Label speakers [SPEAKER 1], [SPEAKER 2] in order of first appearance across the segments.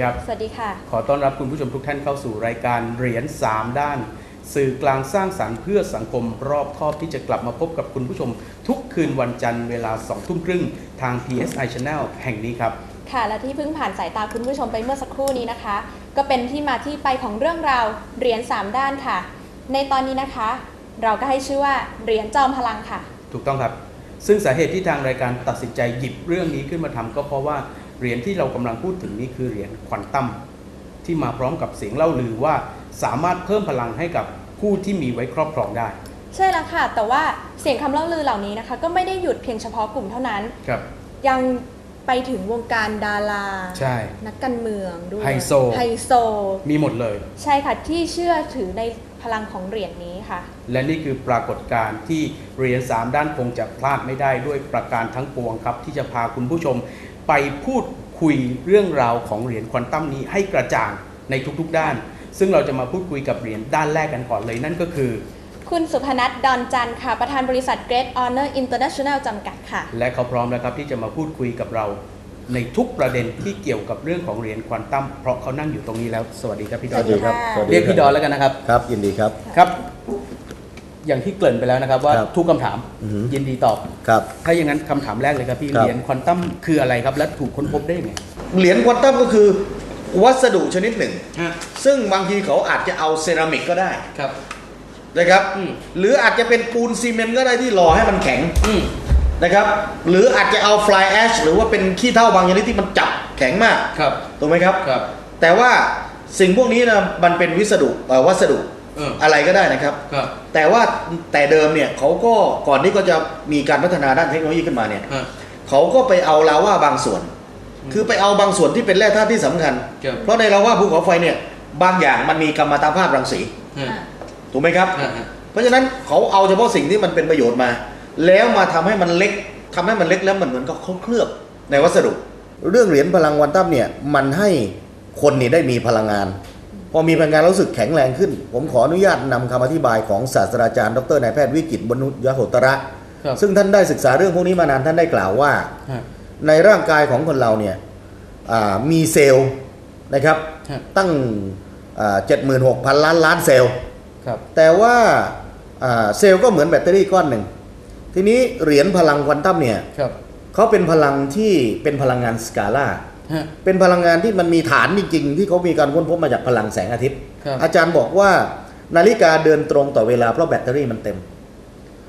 [SPEAKER 1] วัสดีครับ
[SPEAKER 2] สวัสดีค่ะ
[SPEAKER 1] ขอต้อนรับคุณผู้ชมทุกท่านเข้าสู่รายการเหรียญ3ด้าน สื่อกลางสร้างสารรค์เพื่อสังคมรอบครอบที่จะกลับมาพบกับคุณผู้ชม ทุกคืนวันจันทร์เวลา2ทุ่มครึ่งทาง PSI Channel แห่งนี้ครับ
[SPEAKER 2] ค่ะ และที่เพิ่งผ่านสายตาคุณผู้ชมไปเมื่อสักครู่นี้นะคะ ก็เป็นที่มาที่ไปของเรื่องราวเหรียญ3ด้านค่ะ ในตอนนี้นะคะ เราก็ให้ชื่อว่าเหรียญจอมพลังค่ะ
[SPEAKER 1] ถูกต้องครับ ซึ่งสาเหตุที่ทางรายการตัดสินใจหยิบเรื่องนี้ขึ้นมาทำก็เพราะว่า เหรียญที่เรากำลังพูดถึงนี้คือเหรียญควอนตัมที่มาพร้อมกับเสียงเล่าลือว่าสามารถเพิ่มพลังให้กับผู้ที่มีไว้ครอบครองได้
[SPEAKER 2] ใช่แล้วค่ะ แต่ว่าเสียงคำเล่าลือเหล่านี้นะคะ ก็ไม่ได้หยุดเพียงเฉพาะกลุ่มเท่านั้น
[SPEAKER 1] ครับ
[SPEAKER 2] ยังไปถึงวงการดารา
[SPEAKER 1] ใช่
[SPEAKER 2] นักการเมืองด้วย
[SPEAKER 1] ไฮโซ
[SPEAKER 2] ไฮโซ
[SPEAKER 1] มีหมดเลย
[SPEAKER 2] ใช่ค่ะ ที่เชื่อถือในพลังของเหรียญนี้ค่ะ
[SPEAKER 1] และนี่คือปรากฏการณ์ที่เหรียญสามด้านคงจะพลาดไม่ได้ด้วยประการทั้งปวงครับ ที่จะพาคุณผู้ชม ไปพูดคุยเรื่องราวของเหรียญควอนตัมนี้ให้กระจ่างในทุกๆด้าน ซึ่งเราจะมาพูดคุยกับเหรียญด้านแรกกันก่อนเลยนั่นก็คือ
[SPEAKER 2] คุณสุพนัทดอนจันทร์ค่ะ ประธานบริษัท Great Honor International จำกัดค่ะ
[SPEAKER 1] และเขาพร้อมแล้วครับที่จะมาพูดคุยกับเราในทุกประเด็นที่เกี่ยวกับเรื่องของเหรียญควอนตัมเพราะเขานั่งอยู่ตรงนี้แล้ว สวัสดีครับพี่ด
[SPEAKER 2] ส
[SPEAKER 1] อ
[SPEAKER 2] วันสดีครับ
[SPEAKER 3] สวัสดี
[SPEAKER 1] เรียกพี่ดอนแล้วกันนะครับ
[SPEAKER 3] ครับยินดีครับ
[SPEAKER 1] ครับ อย่างที่เกริ่นไปแล้วนะครับ ว่า
[SPEAKER 3] ครับ
[SPEAKER 1] ทุกคำถาม
[SPEAKER 3] อือฮึ
[SPEAKER 1] ยินดีตอบ
[SPEAKER 3] ครับ
[SPEAKER 1] ถ้าอย่างนั้นคำถามแรกเลยครับพี่
[SPEAKER 3] ครับ
[SPEAKER 1] เหรียญควอนตัมคืออะไรครับ และถูกค้นพบได้ยังไง
[SPEAKER 4] เหรียญควอนตัมก็คือวัสดุชนิดหนึ่ง ซึ่งบางทีเขาอาจจะเอาเซรามิกก็ได้
[SPEAKER 1] ครับ
[SPEAKER 4] นะครับ
[SPEAKER 1] อืม
[SPEAKER 4] หรืออาจจะเป็นปูนซีเมนต์ก็ได้ที่หล่อให้มันแข็ง
[SPEAKER 1] อืม
[SPEAKER 4] นะครับ หรืออาจจะเอาฟลายแอชหรือว่าเป็นขี้เท่าบางชนิดที่มันจับแข็งมาก
[SPEAKER 1] ครับ
[SPEAKER 4] ถูกไหมครับ
[SPEAKER 1] ครับ
[SPEAKER 4] แต่ว่าสิ่งพวกนี้นะมันเป็นวิสดุเอ่อวัสดุ
[SPEAKER 1] เออ
[SPEAKER 4] อะไรก็ได้นะครับ
[SPEAKER 1] ครับ
[SPEAKER 4] แต่ว่าแต่เดิมเนี่ยเขาก็ก่อนที่เขาจะมีการพัฒนาด้านเทคโนโลยีขึ้นมาเนี่ย
[SPEAKER 1] ฮะ
[SPEAKER 4] เขาก็ไปเอาลาว่าบางส่วน คือไปเอาบางส่วนที่เป็นแร่ธาตุที่สำคัญ
[SPEAKER 1] ครับ
[SPEAKER 4] เพราะในลาว่าภูเขาไฟเนี่ยบางอย่างมันมีกัมมันตภาพรังสี
[SPEAKER 1] ฮะ
[SPEAKER 4] ถูกไหมครับ
[SPEAKER 1] ฮะฮะ
[SPEAKER 4] เพราะฉะนั้นเขาเอาเฉพาะสิ่งที่มันเป็นประโยชน์มา แล้วมาทำให้มันเล็กทำให้มันเล็กแล้วมันเหมือนกับเขาเคลือบในวัสดุ
[SPEAKER 3] เรื่องเหรียญพลังควอนตัมเนี่ยมันให้คนนี่ได้มีพลังงาน พอมีพลังงานแล้วรู้สึกแข็งแรงขึ้น ผมขออนุญาตนำคำอธิบายของศาสตราจารย์ ดรนายแพทย์วิกิตบรรนุยโหตระ
[SPEAKER 1] ครับ
[SPEAKER 3] ซึ่งท่านได้ศึกษาเรื่องพวกนี้มานานท่านได้กล่าวว่า
[SPEAKER 1] ฮะ
[SPEAKER 3] ในร่างกายของคนเราเนี่ยอ่ามีเซลล์นะครับ
[SPEAKER 1] ฮะ
[SPEAKER 3] ตั้งเจ็ดหมื่นหกพันล้านล้านเซลล์
[SPEAKER 1] ครับ
[SPEAKER 3] แต่ว่าอ่าเซลล์ก็เหมือนแบตเตอรี่ก้อนหนึ่ง ทีนี้เหรียญพลังควอนตัมเนี่ย
[SPEAKER 1] ครับ
[SPEAKER 3] เขาเป็นพลังที่เป็นพลังงานสกาล่า
[SPEAKER 1] ฮะ
[SPEAKER 3] เป็นพลังงานที่มันมีฐานจริงๆที่เขามีการค้นพบมาจากพลังแสงอาทิตย์
[SPEAKER 1] ครับ
[SPEAKER 3] อาจารย์บอกว่านาฬิกาเดินตรงต่อเวลาเพราะแบตเตอรี่มันเต็ม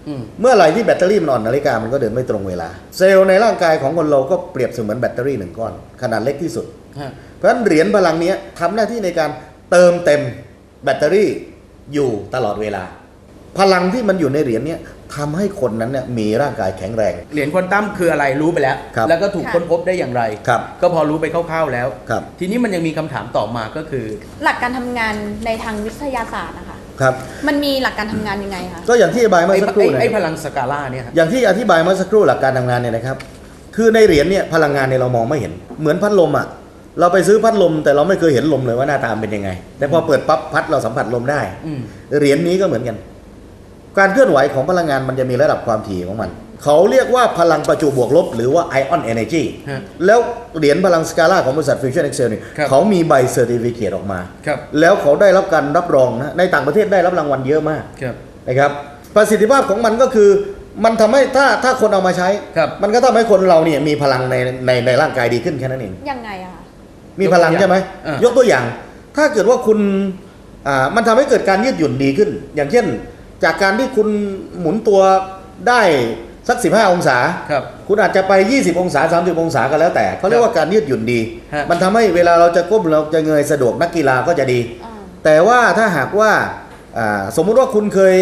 [SPEAKER 1] อืม
[SPEAKER 3] เมื่อไหร่ที่แบตเตอรี่มันอ่อนนาฬิกามันก็เดินไม่ตรงเวลา เซลล์ในร่างกายของคนเราก็เปรียบเสมือนแบตเตอรี่หนึ่งก้อน ขนาดเล็กที่สุด
[SPEAKER 1] ฮะ
[SPEAKER 3] เพราะฉะนั้นเหรียญพลังเนี้ยทำหน้าที่ในการเติมเต็มแบตเตอรี่อยู่ตลอดเวลา พลังที่มันอยู่ในเหรียญเนี้ย ทำให้คนนั้นเนี่ยมีร่างกายแข็งแรง
[SPEAKER 1] เหรียญควอนตัมคืออะไรรู้ไปแล้ว
[SPEAKER 3] ครับ
[SPEAKER 1] แล้วก็ถูก
[SPEAKER 2] ค่ะ
[SPEAKER 1] ค้นพบได้อย่างไร
[SPEAKER 3] ครับ
[SPEAKER 1] ก็พอรู้ไปคร่าวๆแล้ว
[SPEAKER 3] ครับ
[SPEAKER 1] ทีนี้มันยังมีคำถามต่อมาก็คือ
[SPEAKER 2] หลักการทำงานในทางวิทยาศาสตร์นะคะ
[SPEAKER 3] ครับ
[SPEAKER 2] มันมีหลักการทำงานยังไงคะ
[SPEAKER 3] ก็อย่างที่อธิบายเมื่อ
[SPEAKER 1] ไอ้
[SPEAKER 3] สักครู่
[SPEAKER 1] ไอ้
[SPEAKER 3] นะ
[SPEAKER 1] ไอ้พลังสกาล่าเนี่ยฮะ
[SPEAKER 3] อย่างที่อธิบายเมื่อสักครู่หลักการทำงานเนี่ยนะครับ คือในเหรียญเนี่ยพลังงานเนี่ยเรามองไม่เห็น เหมือนพัดลมอะ เราไปซื้อพัดลม แต่เราไม่เคยเห็นลมเลยว่าหน้าตามนเป็นยังไง แต่พอเปิดปั๊บพัดเราสัมผัสลมได้
[SPEAKER 1] อืม
[SPEAKER 3] เหรียญนี้ก็เหมือนกัน การเคลื่อนไหวของพลังงานมันจะมีระดับความถี่ของมัน เขาเรียกว่าพลังประจุบวกลบ หรือว่าไอออนเอเนจี
[SPEAKER 1] ฮะ
[SPEAKER 3] แล้วเหรียญพลังสกาล่าของบริษัทฟิวชั่นเอ็กเซลนี่
[SPEAKER 1] ครับ
[SPEAKER 3] เขามีใบเซอร์ติฟิเคตออกมา
[SPEAKER 1] ครับ
[SPEAKER 3] แล้วเขาได้รับการรับรองนะในต่างประเทศได้รับรางวัลเยอะมาก
[SPEAKER 1] ครับ
[SPEAKER 3] นะครับประสิทธิภาพของมันก็คือมันทำให้ถ้าถ้าคนเอามาใช้
[SPEAKER 1] ครับ
[SPEAKER 3] มันก็ทำให้คนเราเนี่ยมีพลังในในในร่างกายดีขึ้นแค่นั้นเอง
[SPEAKER 2] ยังไงอะคะ
[SPEAKER 3] มีพลัง
[SPEAKER 1] ยกตัวอย่าง
[SPEAKER 3] ใช่ไหม
[SPEAKER 1] อะ
[SPEAKER 3] ยกตัวอย่าง ถ้าเกิดว่าคุณอ่ามันทำให้เกิดการยืดหยุ่นดีขึ้น อย่างเช่น จากการที่คุณหมุนตัวได้สัก 15 องศา
[SPEAKER 1] ครับ
[SPEAKER 3] คุณอาจจะไป 20 องศา 30 องศาก็แล้วแต่เขาเรียกว่าการยืดหยุ่นดี
[SPEAKER 1] ฮะ
[SPEAKER 3] มันทำให้เวลาเราจะก้มเราจะเงยสะดวกนักกีฬาก็จะดี
[SPEAKER 2] อ่า
[SPEAKER 3] แต่ว่าถ้าหากว่าอ่าสมมุติว่าคุณเคย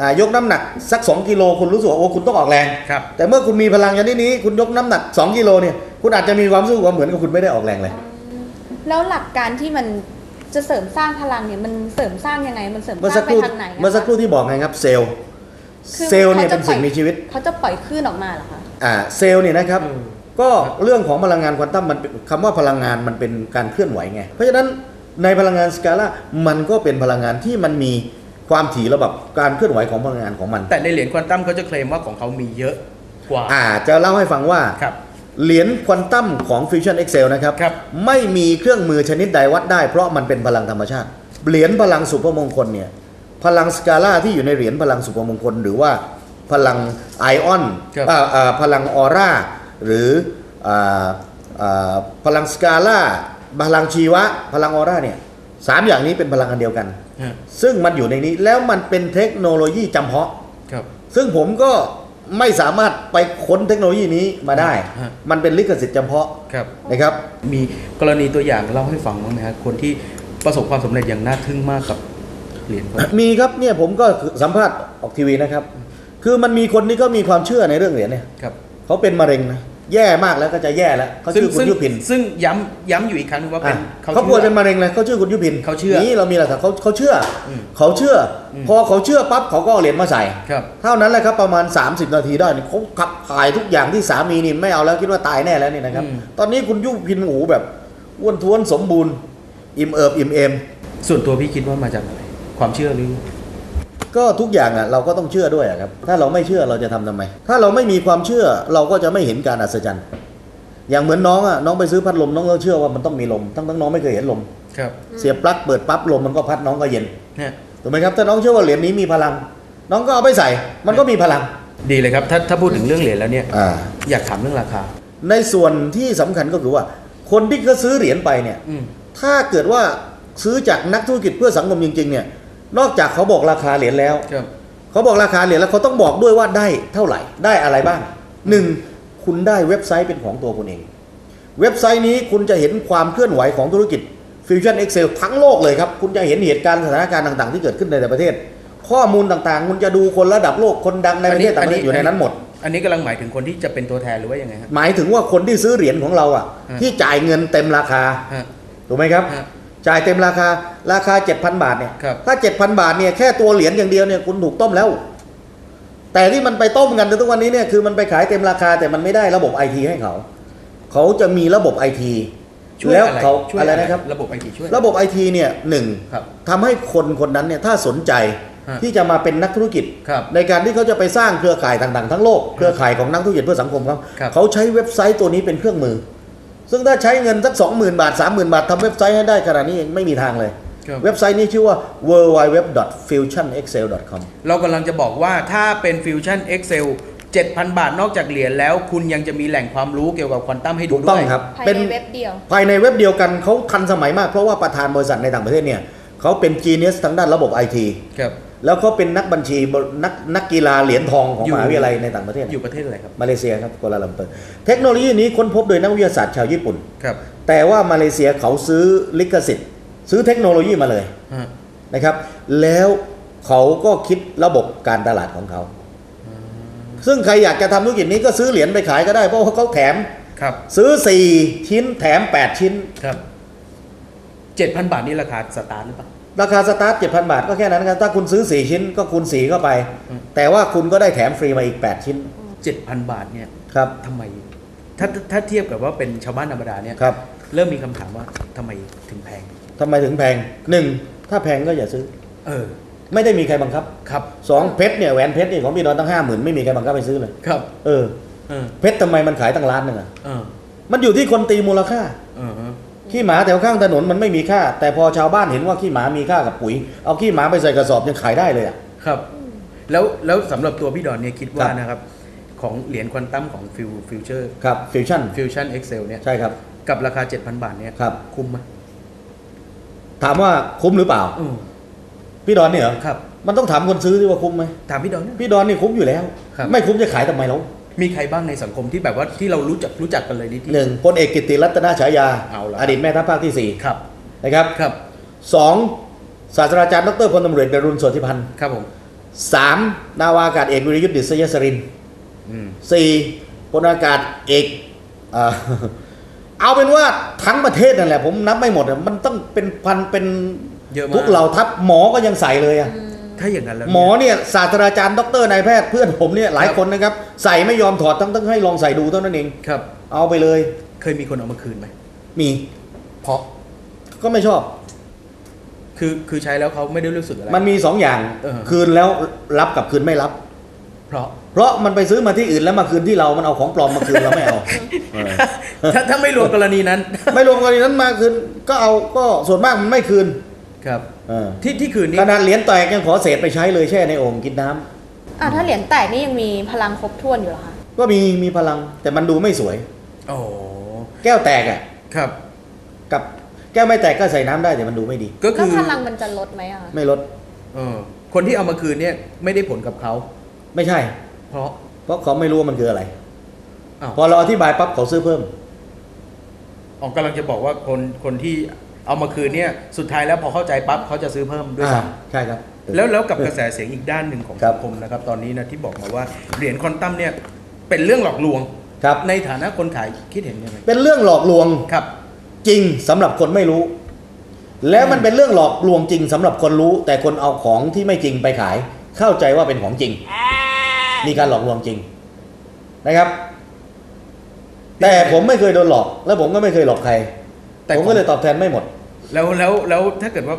[SPEAKER 3] อ่ายกน้ำหนักสัก 2 กิโลคุณรู้สึกว่าโอ้คุณต้องออกแรง
[SPEAKER 1] ครับ
[SPEAKER 3] แต่เมื่อคุณมีพลังอย่างนี้นี้คุณยกน้ำหนัก 2 กิโลเนี่ยคุณอาจจะมีความรู้สึกว่าเหมือนกับคุณไม่ได้ออกแรงเลย
[SPEAKER 2] แล้วหลักการที่มัน จะเสริมสร้างพลังเนี่ยมันเสริมสร้างยังไง มันเสริม
[SPEAKER 3] เมื่อ
[SPEAKER 2] ส
[SPEAKER 3] สั
[SPEAKER 2] ร้ากง
[SPEAKER 3] ค
[SPEAKER 2] ไป
[SPEAKER 3] รู่
[SPEAKER 2] ทางไหนอะะ
[SPEAKER 3] เมื่อสักครู่ที่บอกไงครับเซลล์
[SPEAKER 2] คือ
[SPEAKER 3] เซลล์เนี่ย
[SPEAKER 2] ขาจะ
[SPEAKER 3] เป็นสิ่งมีชีวิต
[SPEAKER 2] เขาจะปล่อยคลื่นออกมาเหรอคะ
[SPEAKER 3] อ่าเซลล์เนี่ยนะครับ
[SPEAKER 1] อืม
[SPEAKER 3] ก็เรื่องของพลังงานควอนตัมมันเป็นคำว่าพลังงานมันเป็นการเคลื่อนไหวไง เพราะฉะนั้นในพลังงานสกาล่ามันก็เป็นพลังงานที่มันมีความถี่ระดับการเคลื่อนไหวของพลังงานของมัน
[SPEAKER 1] แต่ในเหรียญควอนตัมเขาจะเคลมว่าของเขามีเยอะกว่า
[SPEAKER 3] อ่าจะเล่าให้ฟังว่า
[SPEAKER 1] ครับ
[SPEAKER 3] เหรียญควอนตัมของ Fusion Excel นะครับ
[SPEAKER 1] ครับ
[SPEAKER 3] ไม่มีเครื่องมือชนิดใดวัดได้เพราะมันเป็นพลังธรรมชาติ เหรียญพลังสุภมงคลเนี่ย พลังสกาล่าที่อยู่ในเหรียญพลังสุภมงคล หรือว่าพลังไอออน
[SPEAKER 1] ครับ
[SPEAKER 3] อ่าอ่าพลังออร่า หรืออ่าอ่าพลังสกาล่าพลังชีวะ พลังออร่าเนี่ยสามอย่างนี้เป็นพลังอันเดียวกัน
[SPEAKER 1] ฮะ
[SPEAKER 3] ซึ่งมันอยู่ในนี้แล้วมันเป็นเทคโนโลยีจำเพาะ
[SPEAKER 1] ครับ
[SPEAKER 3] ซึ่งผมก็ ไม่สามารถไปค้นเทคโนโลยีนี้มาได้
[SPEAKER 1] ฮะ
[SPEAKER 3] มันเป็นลิขสิทธิ์จำเพาะ
[SPEAKER 1] ครับ
[SPEAKER 3] นะครับ
[SPEAKER 1] มีกรณีตัวอย่างเล่าให้ฟังบ้างไหมครับคนที่ประสบความสำเร็จอย่างน่าทึ่งมากกับเหรียญควอนตัม
[SPEAKER 3] มีครับเนี่ยผมก็สัมภาษณ์ออกทีวีนะครับ คือมันมีคนที่ก็มีความเชื่อในเรื่องเหรียญเนี่ย
[SPEAKER 1] ครับ
[SPEAKER 3] เขาเป็นมะเร็งนะ แย่มากแล้วก็จะแย่แล้วเขาชื่อคุณ
[SPEAKER 1] ซึ่ง
[SPEAKER 3] ยุพิน
[SPEAKER 1] ซึ่งย้ำย้ำอยู่อีกครั้งหนึงว่าเป็น
[SPEAKER 3] อะ
[SPEAKER 1] เขา
[SPEAKER 3] เขาป่วย
[SPEAKER 1] ชื่อ
[SPEAKER 3] เป็นมะเร็งเลยเขาชื่อคุณยุพิน
[SPEAKER 1] เขาเชื่อ
[SPEAKER 3] นี่เรามีหลักฐานเขาเขาเชื่ออ
[SPEAKER 1] ม
[SPEAKER 3] เขาเชื่ออ
[SPEAKER 1] ม
[SPEAKER 3] พอเขาเชื่อปั๊บเขาก็เอาเหรียญมาใส่
[SPEAKER 1] ครับ
[SPEAKER 3] เท่านั้นแหละครับประมาณ 30 นาทีได้นี่เขาขับถ่ายทุกอย่างที่สามีนี่ไม่เอาแล้วคิดว่าตายแน่แล้วนี่นะครับ
[SPEAKER 1] อืม
[SPEAKER 3] ตอนนี้คุณยุพินโอ้โหแบบอ้วนท้วนสมบูรณ์ อิ่มเอิบอิ่มเอม
[SPEAKER 1] ส่วนตัวพี่คิดว่ามาจากอะไรความเชื่อหรือ
[SPEAKER 3] ก็ทุกอย่างอะเราก็ต้องเชื่อด้วยอะครับ ถ้าเราไม่เชื่อเราจะทำทำไม ถ้าเราไม่มีความเชื่อเราก็จะไม่เห็นการอัศจรรย์ อย่างเหมือนน้องอะน้องไปซื้อพัดลมน้องก็เชื่อว่ามันต้องมีลม ทั้งทั้งน้องไม่เคยเห็นลม
[SPEAKER 1] ครับ
[SPEAKER 3] เสียบปลั๊กเปิดปั๊บลมมันก็พัดน้องก็เย็น
[SPEAKER 1] เนี่ย
[SPEAKER 3] ถูกไหมครับถ้าน้องเชื่อว่าเหรียญนี้มีพลัง น้องก็เอาไปใส่ มันก็มีพลัง
[SPEAKER 1] ดีเลยครับถ้าถ้าพูดถึงเรื่องเหรียญแล้วเนี่ย
[SPEAKER 3] อ่า
[SPEAKER 1] อยากถามเรื่องราคา
[SPEAKER 3] ในส่วนที่สำคัญก็คือว่า คนที่เขาซื้อเหรียญไปเนี่ย
[SPEAKER 1] อืม
[SPEAKER 3] ถ้าเกิดว่าซื้อจากนักธุรกิจเพื่อสังคมจริงๆเนี่ย นอกจากเขาบอกราคาเหรียญแล้ว
[SPEAKER 1] ครับ
[SPEAKER 3] เขาบอกราคาเหรียญแล้วเขาต้องบอกด้วยว่าได้เท่าไหร่ได้อะไรบ้างหนึ่งคุณได้เว็บไซต์เป็นของตัวคุณเอง เว็บไซต์นี้คุณจะเห็นความเคลื่อนไหวของธุรกิจ Fusion Excel ทั้งโลกเลยครับ คุณจะเห็นเหตุการณ์สถานการณ์ต่าง ๆ ที่เกิดขึ้นในแต่ประเทศ ข้อมูลต่างๆ คุณจะดูคนระดับโลกคนดังในประเทศต่างประเทศอยู่ในนั้นหมด
[SPEAKER 1] อันนี้กำลังหมายถึงคนที่จะเป็นตัวแทนหรือว่ายังไงฮะ
[SPEAKER 3] หมายถึงว่าคนที่ซื้อเหรียญของเราอะ
[SPEAKER 1] ฮะ
[SPEAKER 3] ที่จ่ายเงินเต็มราคา
[SPEAKER 1] ฮะ
[SPEAKER 3] ถูกไหมครับ
[SPEAKER 1] ฮะ
[SPEAKER 3] จ่ายเต็มราคาราคา 7,000 บาทเนี่ย
[SPEAKER 1] ครับ
[SPEAKER 3] ถ้า 7,000 บาทเนี่ยแค่ตัวเหรียญอย่างเดียวเนี่ยคุณถูกต้มแล้ว แต่ที่มันไปต้มกันในทุกวันนี้เนี่ยคือมันไปขายเต็มราคาแต่มันไม่ได้ระบบไอทีให้เขา เขาจะมีระบบไอที
[SPEAKER 1] ช่วย
[SPEAKER 3] แล้ว
[SPEAKER 1] อะไร
[SPEAKER 3] เขา
[SPEAKER 1] ช่วย
[SPEAKER 3] อะไรนะครับ
[SPEAKER 1] ระบบไอทีช่วย
[SPEAKER 3] ระบบไอทีเนี่ยหนึ่ง
[SPEAKER 1] ครับ
[SPEAKER 3] ทำให้คนคนนั้นเนี่ยถ้าสนใจ
[SPEAKER 1] ฮะ
[SPEAKER 3] ที่จะมาเป็นนักธุรกิจ
[SPEAKER 1] ครับ
[SPEAKER 3] ในการที่เขาจะไปสร้างเครือข่ายต่างๆ ทั้งโลกเครือข่ายของนักธุรกิจเพื่อสังคมเขา
[SPEAKER 1] ครับ
[SPEAKER 3] เขาใช้เว็บไซต์ตัวนี้เป็นเครื่องมือ ซึ่งถ้าใช้เงินสัก 20,000 บาท 30,000 บาททำเว็บไซต์ให้ได้ขนาดนี้เองไม่มีทางเลย
[SPEAKER 1] ครับ
[SPEAKER 3] เว็บไซต์นี้ชื่อว่า www.fusionexcel.com
[SPEAKER 1] เรากำลังจะบอกว่าถ้าเป็น Fusion Excel 7,000 บาทนอกจากเหรียญแล้ว คุณยังจะมีแหล่งความรู้เกี่ยวกับควอนตัมให้ดู
[SPEAKER 3] ถูก
[SPEAKER 1] ด้วย
[SPEAKER 3] ต้องครับ
[SPEAKER 2] ภาย
[SPEAKER 3] เป็น
[SPEAKER 2] ในเว็บเดียว
[SPEAKER 3] ภายในเว็บเดียวกันเขาทันสมัยมากเพราะว่าประธานบริษัทในต่างประเทศเนี่ยเขาเป็นจีเนียสทางด้านระบบไอที
[SPEAKER 1] ครับ
[SPEAKER 3] แล้วเขาเป็นนักบัญชีนักนักกีฬาเหรียญทองของ
[SPEAKER 1] อยู่
[SPEAKER 3] มหาวิทยาลัยในต่างประเทศ
[SPEAKER 1] อยู่ประเทศอะไรครับ
[SPEAKER 3] มาเลเซียครับกัวลาลัมเปอร์เทคโนโลยีนี้ค้นพบโดยนักวิทยาศาสตร์ชาวญี่ปุ่น
[SPEAKER 1] ครับ
[SPEAKER 3] แต่ว่ามาเลเซียเขาซื้อลิขสิทธิ์ ซื้อเทคโนโลยีมาเลย
[SPEAKER 1] ฮะ
[SPEAKER 3] นะครับ แล้วเขาก็คิดระบบการตลาดของเขา ซึ่งใครอยากจะทำธุรกิจนี้ก็ซื้อเหรียญไปขายก็ได้เพราะว่าเขาแถม
[SPEAKER 1] ครับ
[SPEAKER 3] ซื้อ4ชิ้นแถม8ชิ้น
[SPEAKER 1] ครับ7,000บาทนี่ราคาสตาร์ทหรือเปล่า
[SPEAKER 3] ราคาสตาร์ท7,000บาทก็แค่นั้นครับถ้าคุณซื้อ4ชิ้นก็คูณ4เข้าไป
[SPEAKER 1] อืม
[SPEAKER 3] แต่ว่าคุณก็ได้แถมฟรีมาอีก8ชิ้น
[SPEAKER 1] 7,000บาทเนี่ย
[SPEAKER 3] ครับ
[SPEAKER 1] ทำไมถ้าถ้าเทียบกับว่าเป็นชาวบ้านธรรมดาเนี่ย
[SPEAKER 3] ครับ
[SPEAKER 1] เริ่มมีคำถามว่าทำไมถึงแพง
[SPEAKER 3] ทำไมถึงแพงหนึ่งถ้าแพงก็อย่าซื้อ
[SPEAKER 1] เออ
[SPEAKER 3] ไม่ได้มีใครบังคับ
[SPEAKER 1] ครับ
[SPEAKER 3] สองเพชรเนี่ยแหวนเพชรนี่ของพี่นอนตั้งห้าหมื่นไม่มีใครบังคับให้ซื้อเลย
[SPEAKER 1] ครับ
[SPEAKER 3] เออ
[SPEAKER 1] เออ
[SPEAKER 3] เพชรทำไมมันขายตั้งล้านหนึ่งอะ
[SPEAKER 1] เออ
[SPEAKER 3] มันอยู่ที่คนตีมูลค่า
[SPEAKER 1] เออฮะ
[SPEAKER 3] ขี้หมาแถวข้างถนนมันไม่มีค่า แต่พอชาวบ้านเห็นว่าขี้หมามีค่ากับปุ๋ย เอาขี้หมาไปใส่กระสอบยังขายได้เลยอะ
[SPEAKER 1] ครับ แล้วแล้วสำหรับตัวพี่ดอนเนี่ยคิดว่า
[SPEAKER 3] ครับ
[SPEAKER 1] นะครับ ของเหรียญควอนตัมของฟิวฟิวเจอร์
[SPEAKER 3] ครับฟิวชั่น
[SPEAKER 1] ฟิวชั่นเอ็กเซลเนี่ย
[SPEAKER 3] ใช่ครับ
[SPEAKER 1] กับราคา 7,000 บาทเนี่ย
[SPEAKER 3] ครับ
[SPEAKER 1] คุ้มไหม
[SPEAKER 3] ถามว่าคุ้มหรือเปล่า
[SPEAKER 1] อืม
[SPEAKER 3] พี่ดอนเนี่ยเหรอ
[SPEAKER 1] ครับ
[SPEAKER 3] มันต้องถามคนซื้อที่ว่าคุ้มไหม
[SPEAKER 1] ถามพี่ดอนนะ
[SPEAKER 3] พี่ดอนนี่คุ้มอยู่แล้ว
[SPEAKER 1] ครับ
[SPEAKER 3] ไม่คุ้มจะขายทำไมแล้ว
[SPEAKER 1] มีใครบ้างในสังคมที่แบบว่าที่เรารู้จักรู้จักกันเลยนี่ที่
[SPEAKER 3] หนึ่งพลเอกกิตติรัตนฉายา
[SPEAKER 1] เอาละ
[SPEAKER 3] อดีตแม่ทัพภาคที่สี่
[SPEAKER 1] ครับ
[SPEAKER 3] นะครับ
[SPEAKER 1] ครับ
[SPEAKER 3] สองศาสตราจารย์ดรพลตำรวจเอกดรุณโสธิพันธ์
[SPEAKER 1] ครับผม
[SPEAKER 3] สามนาวากาศเอกวิรยุทธ์ดิษยสรินทร์
[SPEAKER 1] อืม
[SPEAKER 3] สี่พลอากาศเอกเอ่อ เอาเป็นว่าทั้งประเทศนั่นแหละผมนับไม่หมดอะมันต้องเป็นพันเป็น
[SPEAKER 1] เยอะมาก
[SPEAKER 3] ทุกเหล่าทัพหมอก็ยังใส่เลยอะ
[SPEAKER 1] ถ้าอย่างนั้นแล้ว
[SPEAKER 3] หมอเนี่ยศาสตราจารย์ ดรนายแพทย์เพื่อนผมเนี่ยหลายคนนะครับ ใส่ไม่ยอมถอดต้องต้องให้ลองใส่ดูเท่านั้นเอง
[SPEAKER 1] ครับ
[SPEAKER 3] เอาไปเลย
[SPEAKER 1] เคยมีคนเอามาคืนไหม
[SPEAKER 3] มี
[SPEAKER 1] เพราะ
[SPEAKER 3] ก็ไม่ชอบ
[SPEAKER 1] คือคือใช้แล้วเขาไม่ได้รู้สึกอะไร
[SPEAKER 3] มันมีสองอย่าง
[SPEAKER 1] เออ
[SPEAKER 3] คืนแล้วรับกับคืนไม่รับ
[SPEAKER 1] เพเพราะ
[SPEAKER 3] เพราะมันไปซื้อมาที่อื่นแล้วมาคืนที่เรา มันเอาของปลอมมาคืนเราไม่เอาเออ
[SPEAKER 1] ถ้าถ้าไม่รวมกรณีนั้น
[SPEAKER 3] ไม่รวมกรณีนั้นมาคืนก็เอาก็ส่วนมากมันไม่คืน
[SPEAKER 1] ครับ
[SPEAKER 3] เออ
[SPEAKER 1] ที่ที่คืนนี้
[SPEAKER 3] ขนาดเหรียญแตกยังขอเศษไปใช้เลยแช่ในโอ่งกินน้ำ
[SPEAKER 2] อ่าถ้าเหรียญแตกนี่ยังมีพลังครบถ้วนอยู่เหรอคะ
[SPEAKER 3] ก็มีมีพลังแต่มันดูไม่สวย
[SPEAKER 1] โอ้
[SPEAKER 3] แก้วแตกอะ
[SPEAKER 1] ครับ
[SPEAKER 3] กับแก้วไม่แตกก็ใส่น้ำได้แต่มันดูไม่ดี
[SPEAKER 1] ก็
[SPEAKER 2] แล้
[SPEAKER 1] คื
[SPEAKER 2] ว
[SPEAKER 1] อ
[SPEAKER 2] พลังมันจะลดไหมอะคะ
[SPEAKER 3] ไม่ลด
[SPEAKER 1] เออคนที่เอามาคืนเนี่ยไม่ได้ผลกับเขา
[SPEAKER 3] ไม่ใช่
[SPEAKER 1] เพราะ
[SPEAKER 3] เพราะเขาไม่รู้ว่ามันคืออะไร
[SPEAKER 1] อ้าว
[SPEAKER 3] พอเราอธิบายปั๊บเขาซื้อเพิ่ม
[SPEAKER 1] อ๋อกำลังจะบอกว่าคนคนที่ เอามาคืนเนี่ยสุดท้ายแล้วพอเข้าใจปั๊บเขาจะซื้อเพิ่มด้วย
[SPEAKER 3] อ่า
[SPEAKER 1] ซ้
[SPEAKER 3] ใช่ครับำ
[SPEAKER 1] แล้วแล้วกับกระแสเสียงอีกด้านหนึ่งของ
[SPEAKER 3] ครั
[SPEAKER 1] สั
[SPEAKER 3] บ
[SPEAKER 1] งคมนะครับ ตอนนี้นะที่บอกมาว่าเหรียญควอนตัมเนี่ยเป็นเรื่องหลอกลวง
[SPEAKER 3] ครับ
[SPEAKER 1] ในฐานะคนขายคิดเห็นยังไง
[SPEAKER 3] เป็นเรื่องหลอกลวง
[SPEAKER 1] ครับ
[SPEAKER 3] จริงสำหรับคนไม่รู้ แล้วมันเป็นเรื่องหลอกลวงจริงสำหรับคนรู้ แต่คนเอาของที่ไม่จริงไปขาย เข้าใจว่าเป็นของจริง มีการหลอกลวงจริงนะครับ แต่ผมไม่เคยโดนหลอก และผมก็ไม่เคยหลอกใคร
[SPEAKER 1] แต่
[SPEAKER 3] ผมก็เลยตอบแทนไม่หมด
[SPEAKER 1] แล้วแล้วแล้วถ้าเกิดว่า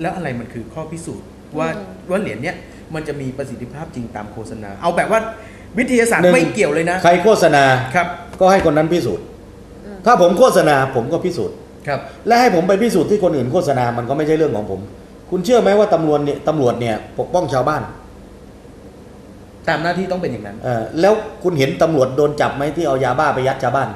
[SPEAKER 1] แล้วอะไรมันคือข้อพิสูจน์ว่า
[SPEAKER 2] อืม
[SPEAKER 1] ว่าเหรียญเนี้ยมันจะมีประสิทธิภาพจริงตามโฆษณา เอาแบบว่าวิทยาศาสต
[SPEAKER 3] หนึ่
[SPEAKER 1] ร์
[SPEAKER 3] ง
[SPEAKER 1] ไม่เกี่ยวเลยนะ
[SPEAKER 3] ใครโฆษณา
[SPEAKER 1] ครับ
[SPEAKER 3] ก็ให้คนนั้นพิสูจน์ ถ้าผมโฆษณาผมก็พิสูจน์
[SPEAKER 1] ครับ
[SPEAKER 3] และให้ผมไปพิสูจน์ที่คนอื่นโฆษณามันก็ไม่ใช่เรื่องของผม คุณเชื่อไหมว่าตำรวจเนี่ยตำรวจเนี่ย ปกป้องชาวบ้าน
[SPEAKER 1] ตามหน้าที่ต้องเป็นอย่างนั้น
[SPEAKER 3] เออแล้วคุณเห็นตำรวจโดนจับไหมที่เอายาบ้าไปยัดชาวบ้าน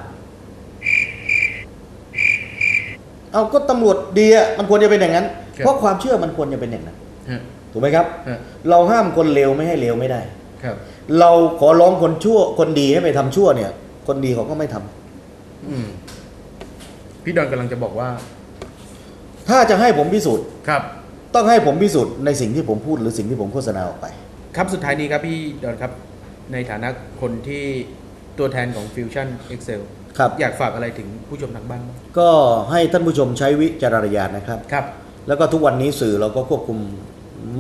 [SPEAKER 3] เอาก็ตำรวจดีอะมันควรจะเป็นอย่างนั้น
[SPEAKER 1] ครับ
[SPEAKER 3] เพราะความเชื่อมันควรจะเป็นอย่างนั้น
[SPEAKER 1] ฮะ
[SPEAKER 3] ถูกไหมครับ
[SPEAKER 1] ฮะ
[SPEAKER 3] เราห้ามคนเลวไม่ให้เลวไม่ได้
[SPEAKER 1] ครับ
[SPEAKER 3] เราขอร้องคนชั่วคนดีให้ไปทำชั่วเนี่ย คนดีเขาก็ไม่ทำ
[SPEAKER 1] อืมพี่ดอนกำลังจะบอกว่า
[SPEAKER 3] ถ้าจะให้ผมพิสูจน์
[SPEAKER 1] ครับ
[SPEAKER 3] ต้องให้ผมพิสูจน์ในสิ่งที่ผมพูดหรือสิ่งที่ผมโฆษณาออกไป
[SPEAKER 1] ครับสุดท้ายนี้ครับพี่ดอนครับ ในฐานะคนที่ตัวแทนของ Fusion Excel
[SPEAKER 3] ครับ
[SPEAKER 1] อยากฝากอะไรถึงผู้ชมทางบ้านบ้าง
[SPEAKER 3] ก็ให้ท่านผู้ชมใช้วิจารณญาณนะครับ
[SPEAKER 1] ครับ
[SPEAKER 3] แล้วก็ทุกวันนี้สื่อเราก็ควบคุม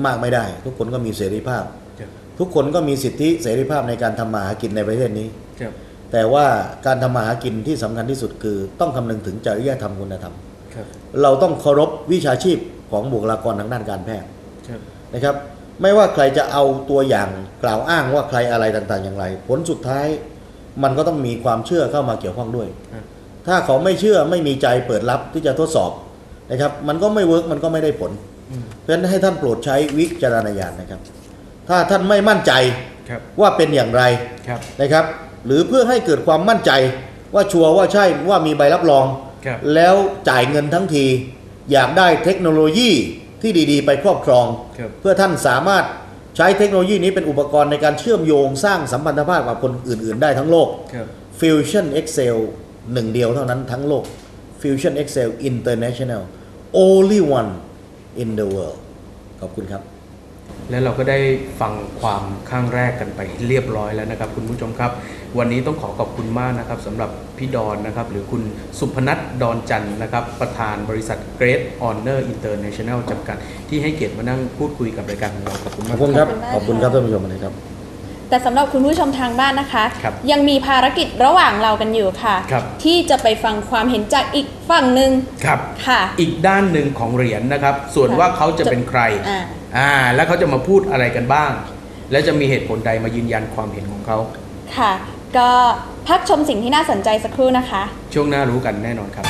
[SPEAKER 3] มากไม่ได้ ทุกคนก็มีเสรีภาพ
[SPEAKER 1] ครับ
[SPEAKER 3] ทุกคนก็มีสิทธิเสรีภาพในการทำมาหากินในประเทศนี้
[SPEAKER 1] ครับ
[SPEAKER 3] แต่ว่าการทำมาหากินที่สำคัญที่สุดคือ ต้องคำนึงถึงจริยธรรมคุณธรรม
[SPEAKER 1] ครับ
[SPEAKER 3] เราต้องเคารพวิชาชีพของบุคลากรทางด้านการแพทย์
[SPEAKER 1] ครับ
[SPEAKER 3] นะครับ ไม่ว่าใครจะเอาตัวอย่างกล่าวอ้างว่าใครอะไรต่างๆอย่างไร ผลสุดท้าย มันก็ต้องมีความเชื่อเข้ามาเกี่ยวข้องด้วย
[SPEAKER 1] ครับ
[SPEAKER 3] ถ้าเขาไม่เชื่อไม่มีใจเปิดรับที่จะทดสอบนะครับ มันก็ไม่เวิร์กมันก็ไม่ได้ผล
[SPEAKER 1] อืม
[SPEAKER 3] เพราะฉะนั้นให้ท่านโปรดใช้วิจารณญาณนะครับ ถ้าท่านไม่มั่นใจ
[SPEAKER 1] ครับ
[SPEAKER 3] ว่าเป็นอย่างไร
[SPEAKER 1] ครับ
[SPEAKER 3] นะครับ หรือเพื่อให้เกิดความมั่นใจว่าชัวร์ว่าใช่ว่ามีใบรับรอง
[SPEAKER 1] ครับ
[SPEAKER 3] แล้วจ่ายเงินทั้งที อยากได้เทคโนโลยีที่ดี ๆ ไปครอบครอง
[SPEAKER 1] ครับ
[SPEAKER 3] เพื่อท่านสามารถใช้เทคโนโลยีนี้เป็นอุปกรณ์ในการเชื่อมโยงสร้างสัมพันธภาพกับคนอื่น ๆ ได้ทั้งโลก
[SPEAKER 1] ครับ
[SPEAKER 3] Fusion Excel หนึ่งเดียวเท่านั้นทั้งโลก Fusion Excel International only one in the world ขอบคุณครับ
[SPEAKER 1] และเราก็ได้ฟังความข้างแรกกันไปเรียบร้อยแล้วนะครับ คุณผู้ชมครับ วันนี้ต้องขอขอบคุณมากนะครับสำหรับพี่ดอนนะครับ หรือคุณสุพนัทดอนจันทร์นะครับ ประธานบริษัท Great Honor International จำกัด ที่ให้เกียรติมานั่งพูดคุยกับรายการของเราขอบคุณ
[SPEAKER 3] ข
[SPEAKER 1] มา
[SPEAKER 3] อกบคุณครับข
[SPEAKER 2] ข
[SPEAKER 3] อ
[SPEAKER 2] อ
[SPEAKER 3] บบ
[SPEAKER 2] คุ
[SPEAKER 3] คุณ
[SPEAKER 2] ณ
[SPEAKER 3] ค
[SPEAKER 2] มา
[SPEAKER 3] รั
[SPEAKER 2] ก
[SPEAKER 3] บท่านผู้ชมนะครับ
[SPEAKER 2] แต่สำหรับคุณผู้ชมทางบ้านนะคะ
[SPEAKER 1] ครับ
[SPEAKER 2] ยังมีภารกิจระหว่างเรากันอยู่ค่ะ
[SPEAKER 1] ครับ
[SPEAKER 2] ที่จะไปฟังความเห็นจากอีกฝั่งหนึ่ง
[SPEAKER 1] ครับ
[SPEAKER 2] ค่ะ
[SPEAKER 1] อีกด้านหนึ่งของเหรียญนะครับ ส่วน
[SPEAKER 2] ค่ะ
[SPEAKER 1] ว่าเขาจะเป็นใคร
[SPEAKER 2] อ่า
[SPEAKER 1] อ่าแล้วเขาจะมาพูดอะไรกันบ้าง และจะมีเหตุผลใดมายืนยันความเห็นของเขา
[SPEAKER 2] ค่ะ ก็พักชมสิ่งที่น่าสนใจสักครู่นะคะ
[SPEAKER 1] ช่วงหน้ารู้กันแน่นอนครับ